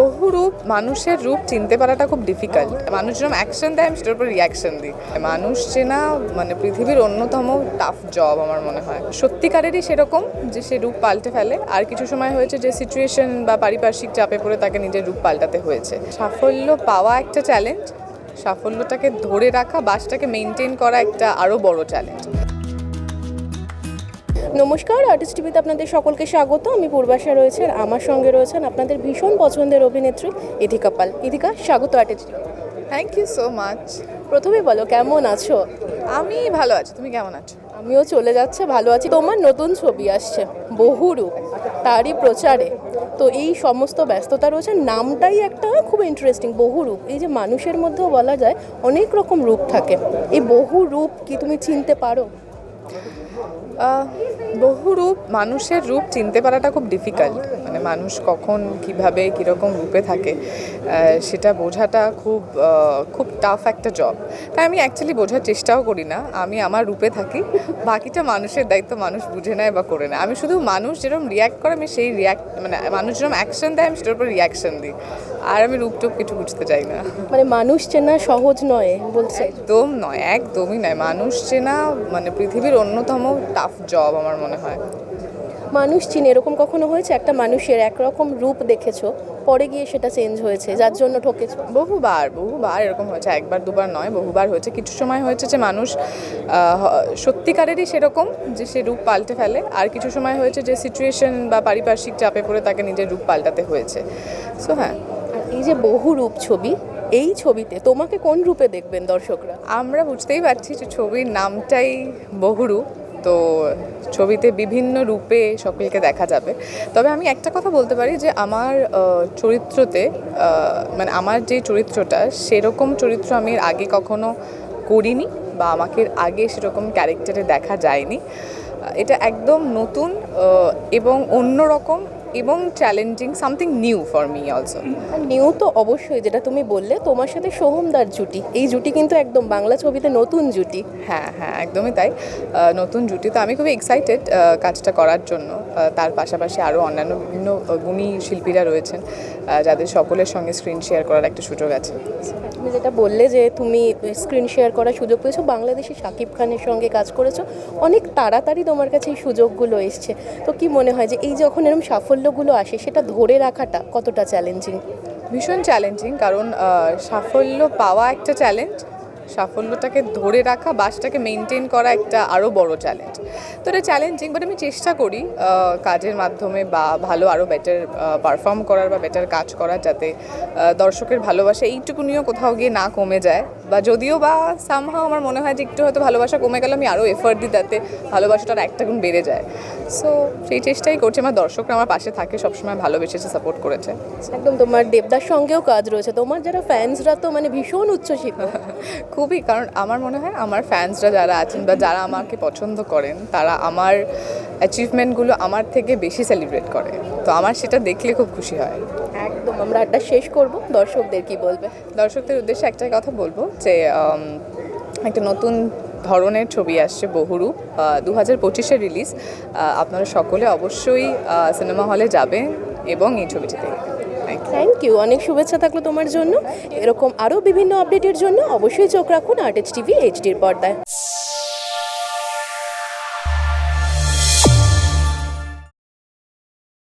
বহু রূপ মানুষের রূপ চিনতে পারাটা খুব ডিফিকাল্ট মানুষ যেরকম অ্যাকশন দেয়, আমি সেটার উপর রিয়াকশন দিই। মানুষ চেনা মানে পৃথিবীর অন্যতম টাফ জব আমার মনে হয়। সত্যিকারেরই সেরকম যে সে রূপ পাল্টে ফেলে। আর কিছু সময় হয়েছে যে সিচুয়েশন বা পারিপার্শ্বিক চাপে পড়ে তাকে নিজের রূপ পাল্টাতে হয়েছে। সাফল্য পাওয়া একটা চ্যালেঞ্জ সাফল্যটাকে ধরে রাখা, বাসটাকে মেনটেন করা একটা আরও বড় চ্যালেঞ্জ নমস্কার আর্টিস্ট টিভিতে আপনাদের সকলকে স্বাগত। আমি পূর্বাশা রয়েছে আর আমার সঙ্গে রয়েছেন আপনাদের ভীষণ পছন্দের অভিনেত্রী ইধিকা পাল ইধিকা স্বাগত artist TV thank you so much প্রথমে বলো কেমন আছো? আমি ভালো আছি তুমি কেমন আছো? আমিও চলে যাচ্ছে ভালো আছি। তোমার নতুন ছবি আসছে বহুরূপ তারই প্রচারে। তো এই সমস্ত ব্যস্ততা রয়েছে নামটাই একটা খুব ইন্টারেস্টিং বহুরূপ এই যে মানুষের মধ্যেও বলা যায় অনেক রকম রূপ থাকে। এই বহু রূপ কি তুমি চিনতে পারো? আহ, বহু রূপ মানুষের রূপ চিনতে পারাটা খুব ডিফিকাল্ট মানে মানুষ কখন কীভাবে কীরকম রূপে থাকে সেটা বোঝাটা খুব খুব টাফ একটা জব তাই আমি অ্যাকচুয়ালি বোঝার চেষ্টাও করি না। আমি আমার রূপে থাকি। বাকিটা মানুষের দায়িত্ব মানুষ বুঝে নেয় বা করে নেয়। আমি শুধু মানুষ যেরকম রিয়াক্ট করে আমি সেই রিয়াক্ট মানে মানুষ যেরকম অ্যাকশন দেয় আমি সেটার উপর রিয়াকশন দিই। আর আমি রূপ টুপ কিছু বুঝতে চাই না। মানে মানুষ চেনা সহজ নয় বলছে। একদম নয় একদমই নয়। মানুষ চেনা মানে পৃথিবীর অন্যতম টাফ জব আমার মনে হয়। মানুষ চিনে এরকম কখনো হয়েছে? একটা মানুষের একরকম রূপ দেখেছ পরে গিয়ে সেটা চেঞ্জ হয়েছে যার জন্য ঠকেছো? বহুবার বহুবার এরকম হয়েছে। একবার দুবার নয় বহুবার হয়েছে। কিছু সময় হয়েছে যে মানুষ সত্যিকারেরই সেরকম যে সে রূপ পাল্টে ফেলে আর কিছু সময় হয়েছে যে সিচুয়েশন বা পারিপার্শ্বিক চাপে পড়ে তাকে নিজের রূপ পাল্টাতে হয়েছে। সো হ্যাঁ। এই যে বহু রূপ ছবি, এই ছবিতে তোমাকে কোন রূপে দেখবেন দর্শকরা? আমরা বুঝতেই পারছি যে ছবির নামটাই বহুরূপ তো ছবিতে বিভিন্ন রূপে সকলকে দেখা যাবে। তবে আমি একটা কথা বলতে পারি যে আমার চরিত্রতে মানে আমার যে চরিত্রটা, সেরকম চরিত্র আমি আগে কখনো করিনি বা আমাকে আগে সেরকম ক্যারেক্টারে দেখা যায়নি। এটা একদম নতুন এবং অন্যরকম এবং challenging something new for me also new তো অবশ্যই যেটা তুমি বললে তোমার সাথে সোহমদার জুটি। এই জুটি কিন্তু একদম বাংলা ছবিতে নতুন জুটি। হ্যাঁ হ্যাঁ একদমই তাই। নতুন জুটি তো আমি খুবই এক্সাইটেড কাজটা করার জন্য। তার পাশাপাশি আরও অন্যান্য বিভিন্ন গুণী শিল্পীরা রয়েছেন যাদের সকলের সঙ্গে স্ক্রিন শেয়ার করার একটা সুযোগ আছে। তুমি যেটা বললে যে তুমি স্ক্রিন শেয়ার করার সুযোগ পেয়েছ বাংলাদেশি শাকিব খানের সঙ্গে কাজ করেছ অনেক তাড়াতাড়ি তোমার কাছে এই সুযোগগুলো এসছে। তো কি মনে হয় যে এই যখন এরকম সাফল্যগুলো আসে, সেটা ধরে রাখাটা কতটা চ্যালেঞ্জিং ভীষণ চ্যালেঞ্জিং কারণ সাফল্য পাওয়া একটা চ্যালেঞ্জ সাফল্যটাকে ধরে রাখা, বাসটাকে মেনটেন করা একটা আরও বড় চ্যালেঞ্জ তো এটা চ্যালেঞ্জিং বাট আমি চেষ্টা করি কাজের মাধ্যমে বা ভালো আরও বেটার পারফর্ম করার বা বেটার কাজ করার যাতে দর্শকের ভালোবাসা এইটুকুনিও কোথাও গিয়ে না কমে যায়। বা যদিও বা সামহাও আমার মনে হয় যে একটু হয়তো ভালোবাসা কমে গেলে আমি আরও এফার্ট দিই যাতে ভালোবাসাটা আর একটা গুণ বেড়ে যায়। সো সেই চেষ্টাই করছি। আমার দর্শকরা আমার পাশে থাকে সবসময় ভালোবেসেছে সাপোর্ট করেছে। একদম তোমার দেবদার সঙ্গেও কাজ রয়েছে। তোমার যারা ফ্যান্সরা তো মানে ভীষণ উচ্ছ্বসিত। খুবই কারণ আমার মনে হয় আমার ফ্যান্সরা যারা আছেন বা যারা আমাকে পছন্দ করেন তারা আমার অ্যাচিভমেন্টগুলো আমার থেকে বেশি সেলিব্রেট করে। তো আমার সেটা দেখলে খুব খুশি হয়। আমরা আড্ডা শেষ করব। দর্শকদের কি বলবে? দর্শকদের উদ্দেশ্যে একটাই কথা বলব যে একটা নতুন ধরনের ছবি আসছে বহুরূপ। দু হাজার পঁচিশে রিলিজ। আপনারা সকলে অবশ্যই সিনেমা হলে যাবেন এবং এই ছবিটি দেখবেন। থ্যাংক ইউ থ্যাংক ইউ অনেক শুভেচ্ছা থাকল তোমার জন্য। এরকম আরও বিভিন্ন আপডেটের জন্য অবশ্যই চোখ রাখুন আর্টেজ টিভি এইচডির পর্দায়।